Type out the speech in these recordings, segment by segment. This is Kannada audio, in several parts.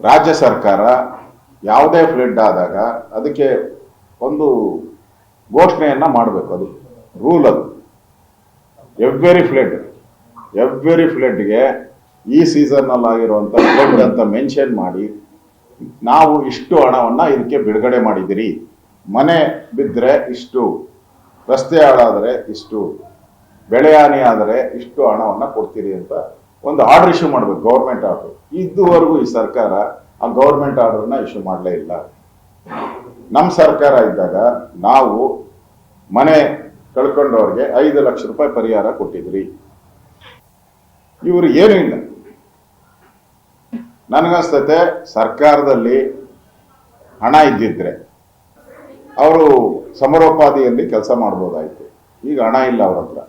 ರಾಜ್ಯ ಸರ್ಕಾರ ಯಾವುದೇ ಫ್ಲಡ್ ಆದಾಗ ಅದಕ್ಕೆ ಒಂದು ಘೋಷಣೆಯನ್ನು ಮಾಡಬೇಕು ಅದು. ರೂಲ್ ಅದು. ಎವ್ರಿ ಫ್ಲಡ್ ಎವ್ರಿ ಫ್ಲಡ್ಗೆ ಈ ಸೀಸನ್ನಲ್ಲಿ ಆಗಿರುವಂಥ ಫ್ಲಡ್ ಅಂತ ಮೆನ್ಷನ್ ಮಾಡಿ, ನಾವು ಇಷ್ಟು ಹಣವನ್ನು ಇದಕ್ಕೆ ಬಿಡುಗಡೆ ಮಾಡಿದಿರಿ ಮನೆ ಬಿದ್ದರೆ ಇಷ್ಟು, ರಸ್ತೆ ಹಾಳಾದರೆ ಇಷ್ಟು ಬೆಳೆ ಆದರೆ ಇಷ್ಟು ಹಣವನ್ನು ಕೊಡ್ತೀರಿ ಅಂತ ಒಂದು ಆರ್ಡರ್ ಇಶ್ಯೂ ಮಾಡ್ಬೇಕು ಗೌರ್ಮೆಂಟ್ ಆರ್ಡರ್ ಇದುವರೆಗೂ ಈ ಸರ್ಕಾರ ಆ ಗೌರ್ಮೆಂಟ್ ಆರ್ಡರ್ನ ಇಶ್ಯೂ ಮಾಡಲೇ ಇಲ್ಲ. ನಮ್ಮ ಸರ್ಕಾರ ಇದ್ದಾಗ ನಾವು ಮನೆ ಕಳ್ಕೊಂಡವ್ರಿಗೆ ಐದು ಲಕ್ಷ ರೂಪಾಯಿ ಪರಿಹಾರ ಕೊಟ್ಟಿದ್ರಿ. ಇವರು ಏನು ಇಲ್ಲ. ನನಗನ್ಸ್ತತೆ, ಸರ್ಕಾರದಲ್ಲಿ ಹಣ ಇದ್ದಿದ್ರೆ ಅವರು ಸಮರೋಪಾದಿಯಲ್ಲಿ ಕೆಲಸ ಮಾಡ್ಬೋದಾಯ್ತು. ಈಗ ಹಣ ಇಲ್ಲ ಅವ್ರ ಹತ್ರ.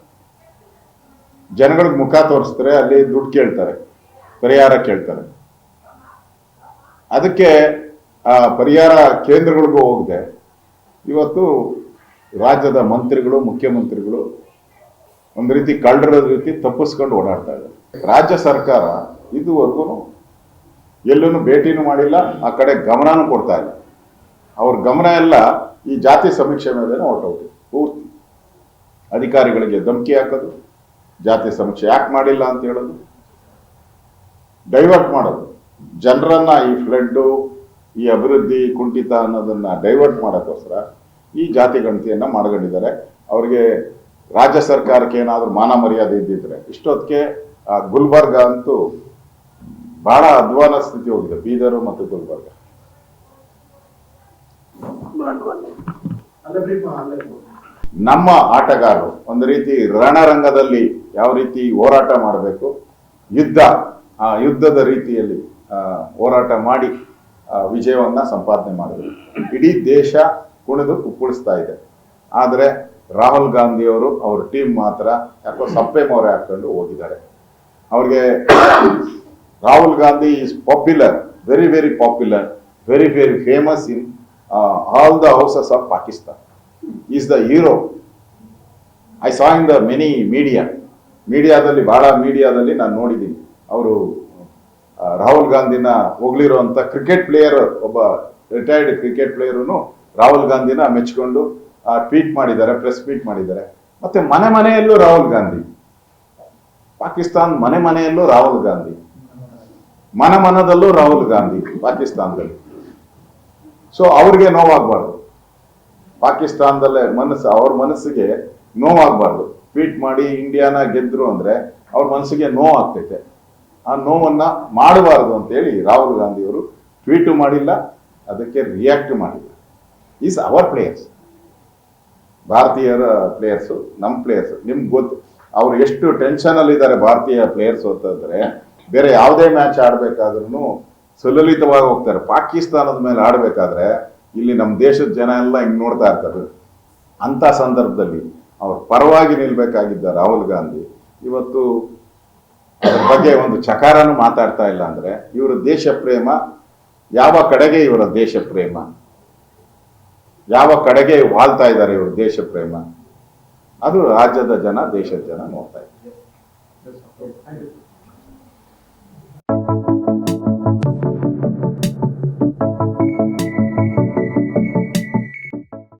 ಜನಗಳಿಗೆ ಮುಖ ತೋರಿಸ್ತಾರೆ, ಅಲ್ಲಿ ದುಡ್ಡು ಕೇಳ್ತಾರೆ, ಪರಿಹಾರ ಕೇಳ್ತಾರೆ. ಅದಕ್ಕೆ ಆ ಪರಿಹಾರ ಕೇಂದ್ರಗಳಿಗೂ ಹೋಗದೆ. ಇವತ್ತು ರಾಜ್ಯದ ಮಂತ್ರಿಗಳು, ಮುಖ್ಯಮಂತ್ರಿಗಳು ಒಂದು ರೀತಿ ಕಳ್ಳರ ರೀತಿ ತಪ್ಪಿಸ್ಕೊಂಡು ಓಡಾಡ್ತಾ ಇದ್ದಾರೆ. ರಾಜ್ಯ ಸರ್ಕಾರ ಇದುವರೆಗೂ ಎಲ್ಲೂ ಭೇಟಿನೂ ಮಾಡಿಲ್ಲ, ಆ ಕಡೆ ಗಮನನೂ ಕೊಡ್ತಾ ಇಲ್ಲ. ಅವ್ರ ಗಮನ ಎಲ್ಲ ಈ ಜಾತಿ ಸಮೀಕ್ಷೆ ಮೇಲೆ ಹೊರಟೋಗಿ ಪೂರ್ತಿ. ಅಧಿಕಾರಿಗಳಿಗೆ ಧಮಕಿ ಹಾಕೋದು ಜಾತಿ ಸಮೀಕ್ಷೆ ಯಾಕೆ ಮಾಡಿಲ್ಲ ಅಂತ ಹೇಳೋದು? ಡೈವರ್ಟ್ ಮಾಡೋದು. ಜನರನ್ನ ಈ ಫ್ಲಡ್ಡು ಈ ಅಭಿವೃದ್ಧಿ, ಕುಂಠಿತ ಅನ್ನೋದನ್ನ ಡೈವರ್ಟ್ ಮಾಡೋಕ್ಕೋಸ್ಕರ ಈ ಜಾತಿ ಗಣತಿಯನ್ನ ಮಾಡ್ಕೊಂಡಿದ್ದಾರೆ. ಅವರಿಗೆ ರಾಜ್ಯ ಸರ್ಕಾರಕ್ಕೆ ಏನಾದರೂ ಮಾನ ಮರ್ಯಾದೆ ಇದ್ದಿದ್ರೆ ಇಷ್ಟೊತ್ತಿಗೆ ಗುಲ್ಬರ್ಗ ಅಂತೂ ಬಹಳ ಅಧ್ವಾನ ಸ್ಥಿತಿ ಹೋಗಿದೆ, ಬೀದರು ಮತ್ತು ಗುಲ್ಬರ್ಗ. ನಮ್ಮ ಆಟಗಾರರು, ಒಂದು ರೀತಿ ರಣರಂಗದಲ್ಲಿ ಯಾವ ರೀತಿ ಹೋರಾಟ ಮಾಡಬೇಕು? ಯುದ್ಧ, ಆ ಯುದ್ಧದ ರೀತಿಯಲ್ಲಿ ಹೋರಾಟ ಮಾಡಿ ವಿಜಯವನ್ನ ಸಂಪಾದನೆ ಮಾಡಬೇಕು. ಇಡೀ ದೇಶ ಕುಣಿದು ಕುಪ್ಪಳಿಸ್ತಾ ಇದೆ. ಆದರೆ ರಾಹುಲ್ ಗಾಂಧಿಯವರು ಅವ್ರ ಟೀಮ್ ಮಾತ್ರ ಯಾಕೋ ಸಪ್ಪೆ ಮೊರೆ ಹಾಕೊಂಡು ಹೋಗಿದ್ದಾರೆ. ಅವ್ರಿಗೆ Rahul Gandhi is popular very very popular very very famous in all the houses of Pakistan is the hero I saw in the many media ಮೀಡಿಯಾದಲ್ಲಿ ಬಹಳ ಮೀಡಿಯಾದಲ್ಲಿ ನಾನು ನೋಡಿದ್ದೀನಿ ಅವರು ರಾಹುಲ್ ಗಾಂಧಿನ ಹೊಗಳಿರುವಂಥ ಕ್ರಿಕೆಟ್ ಪ್ಲೇಯರ್ ಒಬ್ಬ ರಿಟೈರ್ಡ್ ಕ್ರಿಕೆಟ್ ಪ್ಲೇಯರೂ ರಾಹುಲ್ ಗಾಂಧಿನ ಮೆಚ್ಕೊಂಡು ಟ್ವೀಟ್ ಮಾಡಿದ್ದಾರೆ ಪ್ರೆಸ್ ಟ್ವೀಟ್ ಮಾಡಿದ್ದಾರೆ. ಮತ್ತೆ ಮನೆ ಮನೆಯಲ್ಲೂ ರಾಹುಲ್ ಗಾಂಧಿ. ಪಾಕಿಸ್ತಾನ್ ಮನೆ ಮನೆಯಲ್ಲೂ ರಾಹುಲ್ ಗಾಂಧಿ. ಮನ ಮನದಲ್ಲೂ ರಾಹುಲ್ ಗಾಂಧಿ ಪಾಕಿಸ್ತಾನದಲ್ಲಿ. ಸೊ ಅವ್ರಿಗೆ ನೋವಾಗಬಾರ್ದು. ಪಾಕಿಸ್ತಾನದಲ್ಲೇ ಮನಸ್ಸು, ಅವ್ರ ಮನಸ್ಸಿಗೆ ನೋವಾಗಬಾರ್ದು. ಟ್ವೀಟ್ ಮಾಡಿ ಇಂಡಿಯಾನ ಗೆದ್ರು ಅಂದ್ರೆ ಅವ್ರ ಮನಸ್ಸಿಗೆ ನೋವಾಗ್ತೈತೆ ಆ ನೋವನ್ನ ಮಾಡಬಾರದು ಅಂತೇಳಿ ರಾಹುಲ್ ಗಾಂಧಿಯವರು ಟ್ವೀಟು ಮಾಡಿಲ್ಲ, ಅದಕ್ಕೆ ರಿಯಾಕ್ಟ್ ಮಾಡಿಲ್ಲ. ಈಸ್ ಅವರ್ ಪ್ಲೇಯರ್ಸ್ ಭಾರತೀಯರ ಪ್ಲೇಯರ್ಸು ನಮ್ಮ ಪ್ಲೇಯರ್ಸ್ ನಿಮ್ಗೆ ಗೊತ್ತು, ಅವ್ರು ಎಷ್ಟು ಟೆನ್ಷನ್ ಅಲ್ಲಿ ಇದ್ದಾರೆ ಭಾರತೀಯ ಪ್ಲೇಯರ್ಸ್ ಅಂತಂದ್ರೆ ಬೇರೆ ಯಾವುದೇ ಮ್ಯಾಚ್ ಆಡ್ಬೇಕಾದ್ರೂ ಸುಲಲಿತವಾಗಿ ಹೋಗ್ತಾರೆ. ಪಾಕಿಸ್ತಾನದ ಮೇಲೆ ಆಡಬೇಕಾದ್ರೆ, ಇಲ್ಲಿ ನಮ್ಮ ದೇಶದ ಜನ ಎಲ್ಲ ಹಿಂಗೆ ನೋಡ್ತಾ ಇರ್ತಾರೆ. ಅಂತ ಸಂದರ್ಭದಲ್ಲಿ ಅವ್ರ ಪರವಾಗಿ ನಿಲ್ಬೇಕಾಗಿದ್ದ ರಾಹುಲ್ ಗಾಂಧಿ. ಇವತ್ತು ಅದ್ರ ಬಗ್ಗೆ ಒಂದು ಚಕಾರನೂ ಮಾತಾಡ್ತಾ ಇಲ್ಲ ಅಂದ್ರೆ ಇವರ ದೇಶ ಪ್ರೇಮ, ಯಾವ ಕಡೆಗೆ ಇವರ ದೇಶ ಪ್ರೇಮ? ಯಾವ ಕಡೆಗೆ ವಾಳ್ತಾ ಇದ್ದಾರೆ ಇವರು ದೇಶ ಪ್ರೇಮ? ಅದು ರಾಜ್ಯದ ಜನ, ದೇಶದ ಜನ ನೋಡ್ತಾ ಇದ್ದಾರೆ.